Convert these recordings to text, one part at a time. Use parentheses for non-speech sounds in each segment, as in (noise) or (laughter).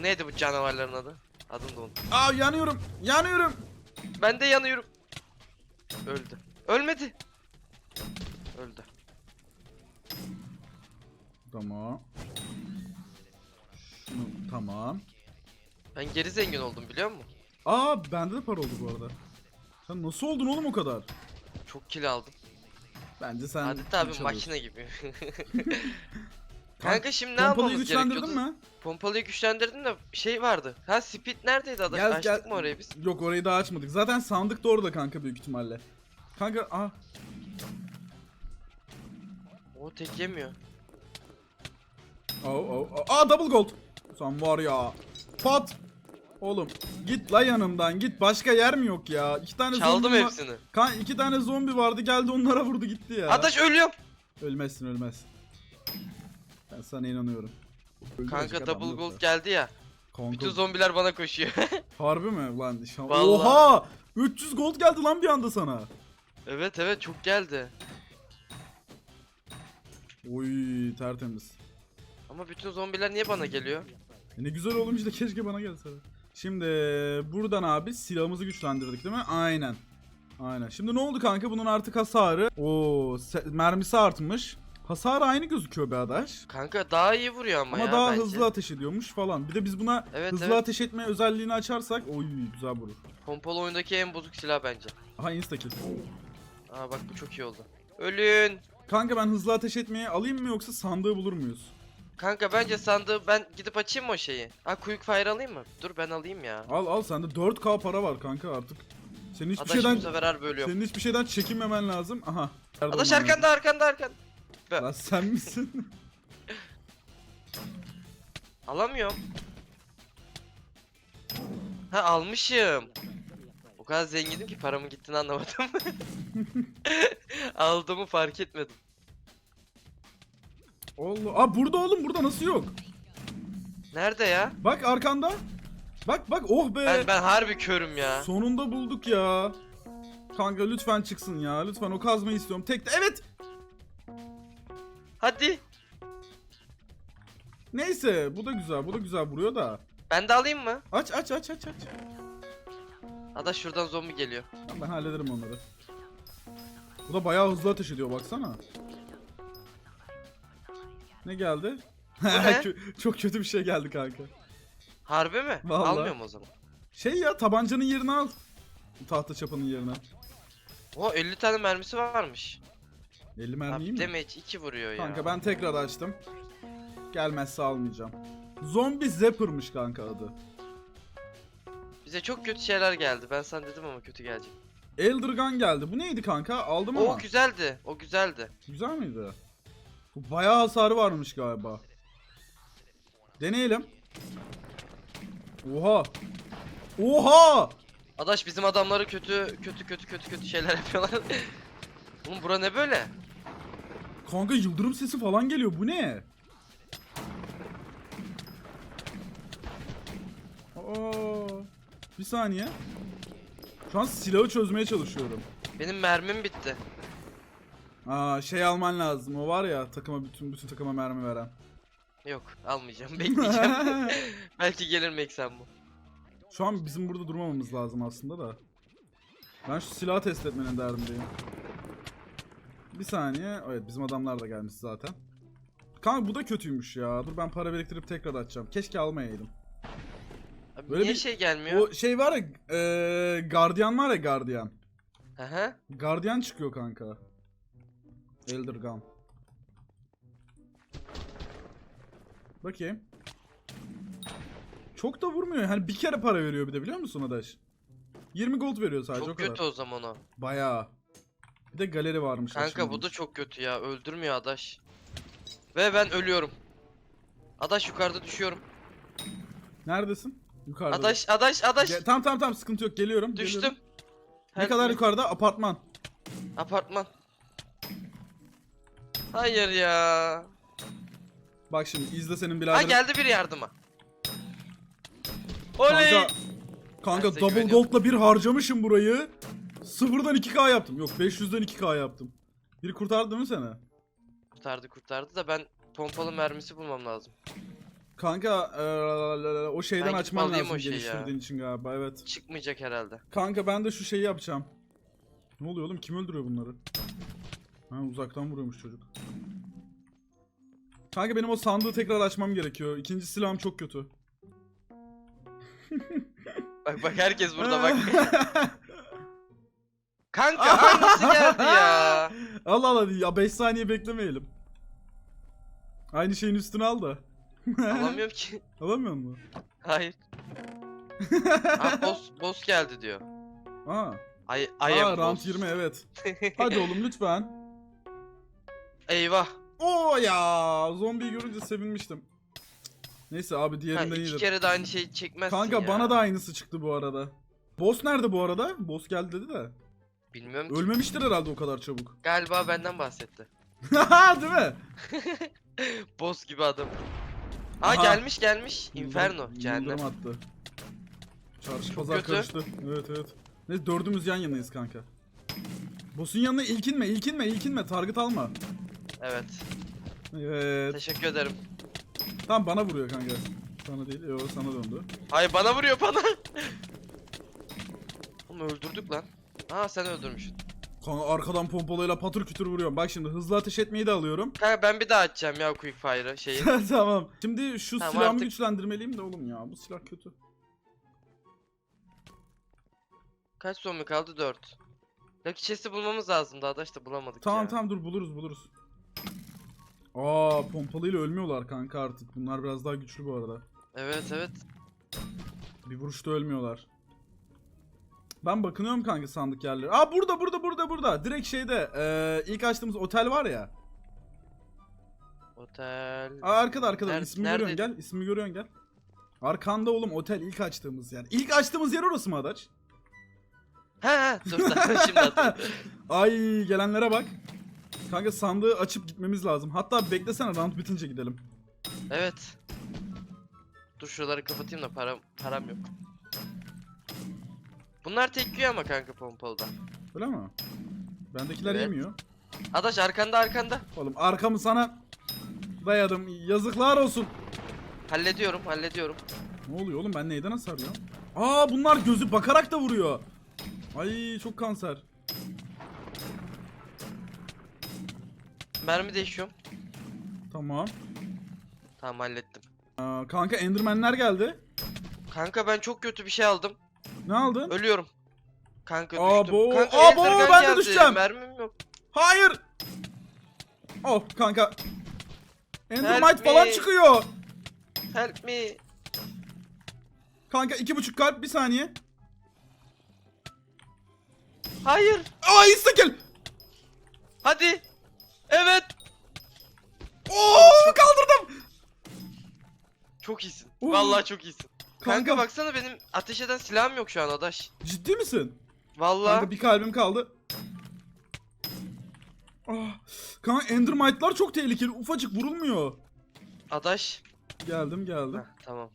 Neydi bu canavarların adı? Adını da unuttum. Aa yanıyorum. Yanıyorum. Ben de yanıyorum. Öldü. Ölmedi. Öldü. Tamam. Şunu tamam. Ben geri zengin oldum biliyor musun? Aa bende de para oldu bu arada. Sen nasıl oldun oğlum o kadar? Çok kill aldım. Bence sen Adet abi çalıyorsun. makine gibi. (laughs) (laughs) Kanka, şimdi ne Pompalıyı yapmamız güçlendirdin gerekiyordu? mi? Pompalıyı güçlendirdim de şey vardı. Ha speed neredeydi adam? Gel, Açtık gel. mı orayı biz? Yok orayı daha açmadık. Zaten sandık da orada kanka büyük ihtimalle. Kanka ah O tek yemiyor. Oh, oh, oh. Aa double gold. Sen var ya. Pat. Oğlum git la yanımdan git. Başka yer mi yok ya? İki tane Çaldım zombi var- hepsini. Kan iki tane zombi vardı geldi onlara vurdu gitti ya. Adaş ölüyorum. Ölmezsin ölmez. Ben sana inanıyorum. Öldürecek Kanka adam double yok gold geldi ya. Kanka, Bütün zombiler bana koşuyor. (laughs) Harbi mi lan? Şan- Vallahi. Oha! 300 gold geldi lan bir anda sana. evet evet çok geldi. Oy tertemiz. Ama bütün zombiler niye bana geliyor? E ne güzel olmuş da keşke bana gelse. Şimdi buradan abi silahımızı güçlendirdik değil mi? Aynen. Aynen. Şimdi ne oldu kanka? Bunun artık hasarı. Oo, se- mermisi artmış. Hasar aynı gözüküyor be adaş. Kanka daha iyi vuruyor ama, Ama ya daha bence. hızlı ateş ediyormuş falan. Bir de biz buna Evet, hızlı evet. ateş etme özelliğini açarsak oy güzel vurur. Pompalı oyundaki en bozuk silah bence. Aha insta kill. Aa bak bu çok iyi oldu. Ölün. Kanka ben hızlı ateş etmeyi alayım mı yoksa sandığı bulur muyuz? Kanka bence sandığı ben gidip açayım mı o şeyi? Ha quick fire alayım mı? Dur ben alayım ya. Al al sende 4k para var kanka artık. Senin hiçbir Adaş bu şeyden sefer harbi ölüyorum. senin hiçbir şeyden çekinmemen lazım. Aha. Adaş arkanda arkanda arkanda. Lazım? Lan sen misin? (laughs) Alamıyorum. Ha almışım. O kadar zenginim ki paramın gittiğini anlamadım. (laughs) Aldığımı fark etmedim. Allah. Aa burada oğlum burada nasıl yok? Nerede ya? Bak arkanda. Bak bak oh be. Ben ben harbi körüm ya. Sonunda bulduk ya. Kanka lütfen çıksın ya. Lütfen o kazmayı istiyorum. Tek evet. Hadi. Neyse bu da güzel. Bu da güzel vuruyor da. Ben de alayım mı? Aç aç aç aç aç. Adaş şuradan zombi geliyor. Tamam, Ben hallederim onları. Bu da bayağı hızlı ateş ediyor baksana. Ne geldi? ne? (laughs) Çok kötü bir şey geldi kanka. Harbi mi? Vallahi. Almıyorum o zaman. Şey ya tabancanın yerini al. Tahta çapanın yerine. O 50 tane mermisi varmış. 50 mermi iyi Abi mi? damage 2 vuruyor ya. Kanka ben tekrar açtım. Gelmezse almayacağım. Zombi Zapper'mış kanka adı. Bize çok kötü şeyler geldi. Ben sana dedim ama kötü gelecek. Elder Gun geldi. Bu neydi kanka? Aldım O ama. güzeldi. O güzeldi. Güzel miydi? Bu bayağı hasarı varmış galiba. Deneyelim. Oha. Oha! Adaş bizim adamları kötü kötü kötü kötü kötü şeyler yapıyorlar. (laughs) Oğlum bura ne böyle? Kanka yıldırım sesi falan geliyor. Bu ne? Aa, bir saniye. Şu an silahı çözmeye çalışıyorum. Benim mermim bitti. Aa şey alman lazım. O var ya takıma bütün bütün takıma mermi veren. Yok almayacağım (laughs) bekleyeceğim. (laughs) Belki gelir Meksen bu. Şu an bizim burada durmamamız lazım aslında da. Ben şu silahı test etmenin derdindeyim. Bir saniye. Evet bizim adamlar da gelmiş zaten. Kanka bu da kötüymüş ya. Dur ben para biriktirip tekrar açacağım. Keşke almayaydım. Abi Böyle niye bir- şey gelmiyor? O şey var ya, eee gardiyan var ya gardiyan. Hı hı. Gardiyan çıkıyor kanka. Elder Gun. Bakayım. Çok da vurmuyor. Hani bir kere para veriyor bir de biliyor musun Adaş? 20 gold veriyor sadece o Çok kadar. kötü o zaman o. Bayağı. Bir de galeri varmış. Kanka bu da çok kötü ya. Öldürmüyor Adaş. Ve ben ölüyorum. Adaş yukarıda düşüyorum. Neredesin? Yukarıda. Adaş Adaş Adaş. Ge- tamam tamam tamam sıkıntı yok geliyorum. Düştüm. geliyorum. Ne Help kadar yukarıda? Apartman. Apartman. Hayır ya. Bak şimdi izle senin Ha biraderin. geldi bir yardıma. Oley. Kanka, kanka double gold'la bir harcamışım burayı. Sıfırdan 2k yaptım. Yok 500'den 2k yaptım. Biri kurtardı değil mi seni? Kurtardı kurtardı da ben pompalı mermisi bulmam lazım. Kanka eee, o şeyden Ben açman lazım o şeyi ya. geliştirdiğin için galiba evet. Çıkmayacak herhalde. Kanka ben de şu şeyi yapacağım. Ne oluyor oğlum kim öldürüyor bunları? Ha uzaktan vuruyormuş çocuk. Kanka benim o sandığı tekrar açmam gerekiyor. İkinci silahım çok kötü. Bak bak herkes burada bak. (laughs) Kanka hangisi geldi ya? (laughs) Allah Allah ya 5 saniye beklemeyelim. Aynı şeyin üstüne al da. Alamıyorum (laughs) ki. Alamıyor mu? Hayır. (laughs) Aa, boss, boss geldi diyor. Aa. Ay, I Aa am round boss. 20 evet. Hadi oğlum lütfen. Eyvah. Oo ya zombiyi görünce sevinmiştim. Neyse abi Ha, diğerinden iki iyidir. kere de aynı şeyi çekmezsin Kanka ya. bana da aynısı çıktı bu arada. Boss nerede bu arada? Boss geldi dedi de. Bilmiyorum ki. Ölmemiştir herhalde o kadar çabuk. (laughs) Galiba benden bahsetti. Değil mi? (laughs) Boss gibi adam. Aa Aha. gelmiş gelmiş. Inferno. Yıldırım- Cehennem. Yıldırım attı. Çarşı Çok pazar kötü. karıştı. Evet evet. Ne dördümüz yan yanayız kanka. Boss'un yanına ilkinme, ilkinme, ilkinme. Target alma. Evet. Evet. Teşekkür ederim. Tamam bana vuruyor kanka. Sana değil, yo sana döndü. Hayır bana vuruyor bana. (laughs) Oğlum öldürdük lan. Aa sen öldürmüşsün. Kanka arkadan pompalayla patır kütür vuruyorum. Bak şimdi hızlı ateş etmeyi de alıyorum. Kanka ben bir daha açacağım ya Quick Fire'ı şeyi. (laughs) tamam. Şimdi şu Tamam, silahımı artık- güçlendirmeliyim de oğlum ya. Bu silah kötü. Kaç zombi kaldı? 4. Lucky Chest'i bulmamız lazım daha da işte bulamadık Tamam ya. tamam dur buluruz buluruz. Aa pompalıyla ölmüyorlar kanka artık. Bunlar biraz daha güçlü bu arada. Evet evet. Bir vuruşta ölmüyorlar. Ben bakınıyorum kanka sandık yerleri. Aa burada burada burada burada. Direkt şeyde eee, ilk açtığımız otel var ya. Otel. Aa arkada arkada Nerede- ismini nerede? görüyorsun gel. İsmini görüyorsun gel. Arkanda oğlum otel ilk açtığımız yer. İlk açtığımız yer orası mı Adaç? Ha dur (laughs) şimdi hatırladım. Ay gelenlere bak. Kanka sandığı açıp gitmemiz lazım. Hatta beklesene round bitince gidelim. Evet. Dur şuraları kapatayım da param param yok. Bunlar tek yiyor ama kanka pompalıda. Öyle mi? Bendekiler Evet. yemiyor. Adaş arkanda arkanda. Oğlum arkamı sana dayadım. Yazıklar olsun. Hallediyorum hallediyorum. Ne oluyor oğlum ben neyden hasar ya? Aa bunlar gözü bakarak da vuruyor. Ay çok kanser. Mermi değişiyorum. Tamam. Tamam hallettim. Aa, kanka endermenler geldi. Kanka ben çok kötü bir şey aldım. Ne aldın? Ölüyorum. Kanka Abo, düştüm. Kanka abo, Enderman ben de düşeceğim. Mermim yok. Hayır. Oh kanka. Endermite falan me. çıkıyor. Help me. Kanka iki buçuk kalp bir saniye. Hayır. Aa instakill. Hadi. Evet. Oo kaldırdım. Çok iyisin. Oo. Vallahi çok iyisin. Kanka, Kanka, baksana benim ateş eden silahım yok şu an Adaş. ciddi misin? Vallahi. Kanka bir kalbim kaldı. Ah, kanka endermite'lar çok tehlikeli. Ufacık vurulmuyor. Adaş. Geldim geldim. Heh, tamam.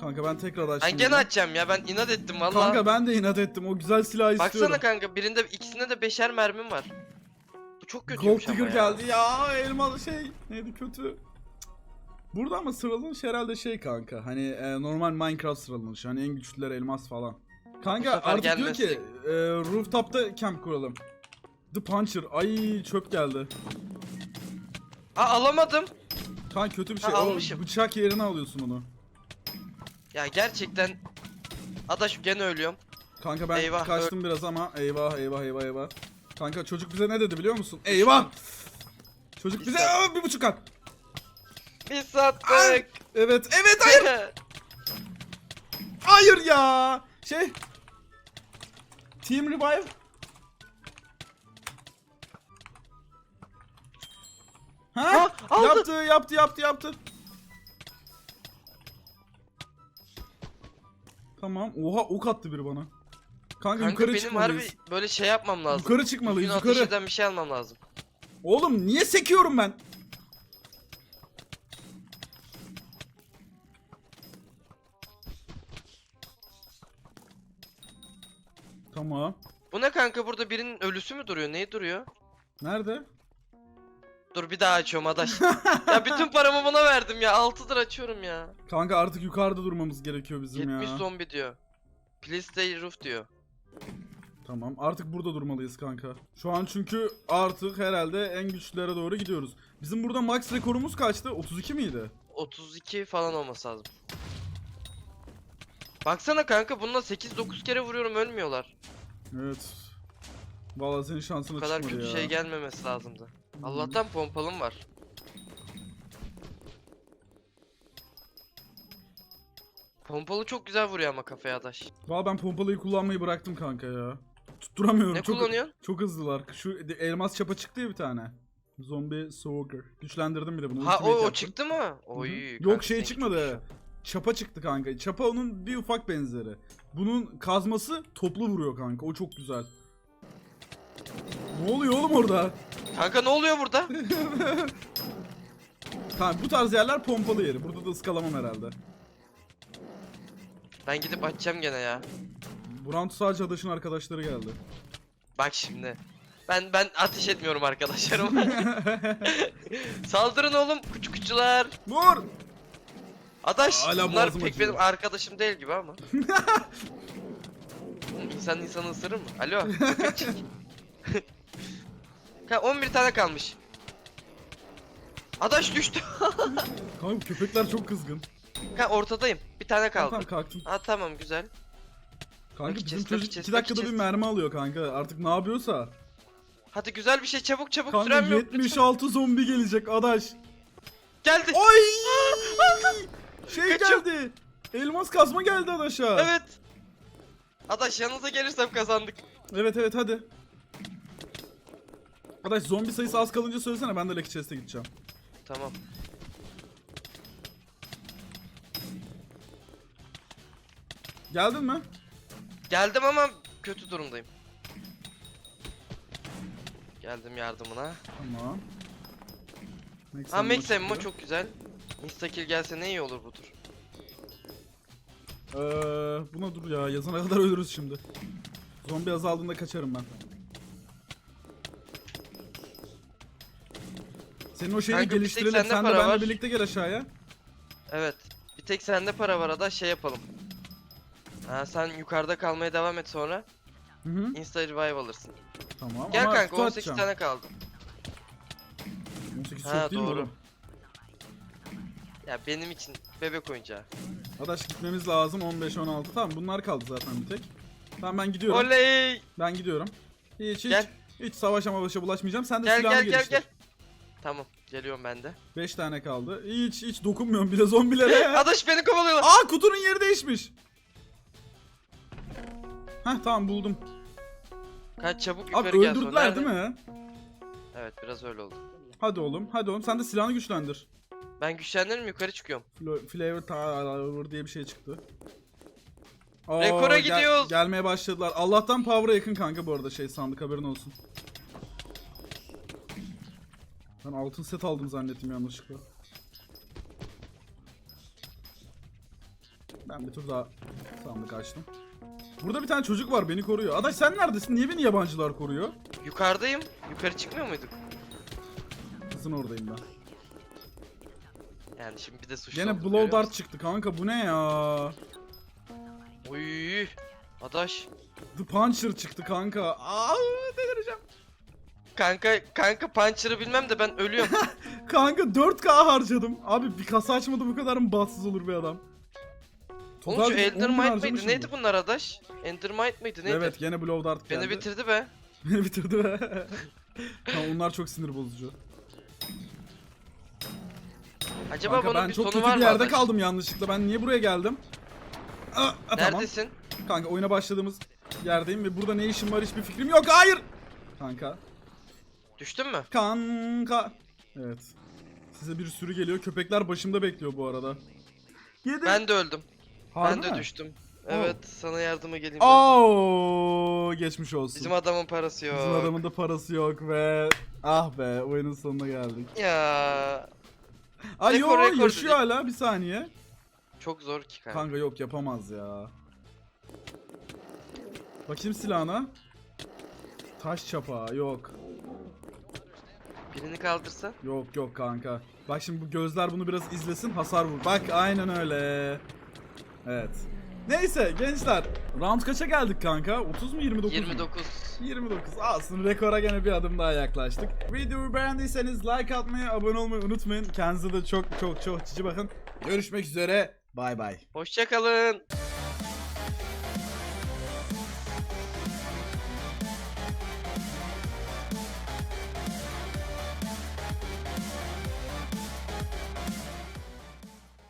Kanka ben tekrar açtım. Ben gene bunu. açacağım ya ben inat ettim vallahi. Kanka ben de inat ettim. O güzel silahı istiyorum. Baksana kanka birinde ikisinde de beşer mermim var. Bu çok Gold kötüymüş ama Digger ya. geldi ya. Elmalı şey. Neydi kötü. Burada ama sıralanış herhalde şey kanka. Hani e, normal Minecraft sıralanış. Hani en güçlüler elmas falan. Kanka artık diyor gelmesin. ki e, rooftop'ta camp kuralım. The Puncher. Ay çöp geldi. Aa alamadım. Kanka kötü bir Ha, şey. O almışım. bıçak yerine alıyorsun onu. Ya gerçekten Adaş gene ölüyorum. Kanka ben Eyvah, kaçtım biraz ama eyvah eyvah eyvah eyvah. Kanka çocuk bize ne dedi biliyor musun? Eyvah! Çocuk bize bir buçuk Bir sattık. Evet evet hayır. (laughs) Hayır ya. Şey. Team Revive. Ha? Ha, aldı. yaptı yaptı yaptı yaptı. Tamam. Oha ok attı biri bana. Kanka, Kanka yukarı benim çıkmalıyız. harbi böyle şey yapmam lazım. Yukarı çıkmalıyız Düzgün ateş yukarı. eden bir şey almam lazım. Oğlum niye sekiyorum ben? Tamam. Bu ne kanka burada birinin ölüsü mü duruyor? Neyi duruyor? Nerede? Dur bir daha açıyorum adaş. (laughs) ya bütün paramı buna verdim ya. 6'dır açıyorum ya. Kanka artık yukarıda durmamız gerekiyor bizim 70 ya. zombi diyor. Please stay roof diyor. Tamam artık burada durmalıyız kanka. Şu an çünkü artık herhalde en güçlülere doğru gidiyoruz. Bizim burada max rekorumuz kaçtı? 32 miydi? 32 falan olması lazım. Baksana kanka bununla 8-9 kere vuruyorum ölmüyorlar. Evet. Vallahi senin Bu şansına kadar çıkmadı kötü ya. şey gelmemesi lazımdı. Allah'tan pompalım var. Pompalı çok güzel vuruyor ama kafaya adaş. Valla ben pompalıyı kullanmayı bıraktım kanka ya. Tutturamıyorum. Ne çok, kullanıyorsun? Çok hızlılar. Şu elmas çapa çıktı ya bir tane. Zombie Stalker. Güçlendirdim bir de bunu. Ha o, o çıktı mı? Hı hı. Oy. Yok şey çıkmadı. Çapa çıktı kanka. Çapa onun bir ufak benzeri. Bunun kazması toplu vuruyor kanka. O çok güzel. Ne oluyor oğlum orada? Kanka ne oluyor burada? (laughs) Kanka bu tarz yerler pompalı yeri. Burada da ıskalamam herhalde. Ben gidip açacağım gene ya. Bu round sadece adaşın arkadaşları geldi. Bak şimdi. Ben ben ateş etmiyorum arkadaşlarıma. (laughs) (laughs) Saldırın oğlum küçük küçüler. Vur! Adaş Hala bunlar boğazım pek acıyor. benim arkadaşım değil gibi ama. Sen insanı ısırır mı? Alo. köpekçik. Ka 11 tane kalmış. Adaş düştü. (laughs) Kanka köpekler çok kızgın. Ka ortadayım. Bir tane Tamam kaldı. tamam kalktın. Ha tamam güzel. Kanka Lucky bizim chest, çocuk chest, 2 dakikada bir chest. mermi alıyor kanka. Artık ne yapıyorsa. Hadi güzel bir şey çabuk çabuk Kanka sürem yok. lütfen. 76 zombi gelecek adaş. Geldi. Oy! (laughs) şey Kaçıyor. geldi. Elmas kazma geldi adaşa. Evet. Adaş yanınıza gelirsem kazandık. Evet evet hadi. Adaş zombi sayısı az kalınca söylesene ben de Lucky Chest'e gideceğim. Tamam. Geldin mi? Geldim ama kötü durumdayım. Geldim yardımına. Tamam. Max Ha ammo Max Ammo çıktı. çok güzel. Instakill gelse ne iyi olur budur. Ee, buna dur ya yazana kadar ölürüz şimdi. Zombi azaldığında kaçarım ben. Senin o şeyi Kanka, bir tek geliştirelim. sende Sen de para benle var. birlikte gel aşağıya. Evet. Bir tek sende para var ada şey yapalım. Ha, sen yukarıda kalmaya devam et sonra. Hı hı. Insta revive alırsın. Tamam Gel ama kanka kutu 18 atacağım. tane kaldı. 18 Ha, çok değil mi doğru. oğlum? Ya benim için bebek oyuncağı. Adaş gitmemiz lazım 15-16. Tamam bunlar kaldı zaten bir tek. Tamam ben gidiyorum. Oley! Ben gidiyorum. Hiç hiç. Gel. Hiç savaşa mavaşa bulaşmayacağım. Sen de Gel silahını gel gel geliştir. gel. Tamam geliyorum ben de. 5 tane kaldı. Hiç hiç dokunmuyorum bile zombilere. (laughs) Adaş beni kovalıyorlar. Aa kutunun yeri değişmiş. Heh tamam buldum. Kaç çabuk Abi yukarı gel sonra. öldürdüler değil mi? Evet biraz öyle oldu. Hadi oğlum hadi oğlum sen de silahını güçlendir. Ben güçlendiririm yukarı çıkıyorum. Flo- Flavor Tower diye bir şey çıktı. Oo, Rekora gel- gidiyoruz. gelmeye başladılar. Allah'tan power'a yakın kanka bu arada şey sandık haberin olsun. Ben altın set aldım zannettim yanlışlıkla. Ben bir tur daha sandık açtım. Burada bir tane çocuk var beni koruyor. Adaş sen neredesin? Niye beni yabancılar koruyor? Yukarıdayım. Yukarı çıkmıyor muyduk? Kızın oradayım ben. Yani şimdi bir de suçlu Gene olduk, blow görüyor dart musun? çıktı kanka bu ne ya? Uy. Adaş. The Puncher çıktı kanka. Aa delireceğim. Kanka kanka puncher'ı bilmem de ben ölüyorum. (laughs) Kanka 4K harcadım. Abi bir kasa açmadı bu kadar mı bahtsız olur bir adam? Oğlum şu Total 10.000 Endermite mıydı? harcamışımdır. Neydi bunlar Adaş? Endermite mıydı? Neydi? Evet gene Blow Dart geldi. (laughs) Beni bitirdi be. Beni bitirdi be. Tamam, onlar çok sinir bozucu. Acaba Kanka bunun ben bir çok sonu kötü var bir mı yerde Adaş? kaldım yanlışlıkla. Ben niye buraya geldim? Aa, aa, tamam. Neredesin? Kanka oyuna başladığımız yerdeyim ve burada ne işim var hiçbir fikrim yok. Hayır. Kanka. Düştün mü? Kanka. Evet. Size bir sürü geliyor. Köpekler başımda bekliyor bu arada. Yedim. Ben de öldüm. Harbi ben de mi? düştüm. Evet, sana yardıma geleyim. dedim. Oo, geçmiş olsun. Bizim adamın parası yok. Bizim adamın da parası yok ve ah be oyunun sonuna geldik. Ya (laughs) Ay Rekor, yo rekor yaşıyor hala bir saniye. çok zor ki kanka. Kanka yok yapamaz ya. Bakayım silahına. Taş çapa yok. Birini kaldırsan. Yok yok kanka. Bak şimdi bu gözler bunu biraz izlesin hasar vur. Bak aynen öyle. Evet. Neyse gençler. Round kaça geldik kanka? 30 mu 29 mu? 29. 29. Aslında rekora gene bir adım daha yaklaştık. Videoyu beğendiyseniz like atmayı, abone olmayı unutmayın. Kendinize de çok çok çok cici bakın. Görüşmek üzere. Bay bay. Hoşçakalın.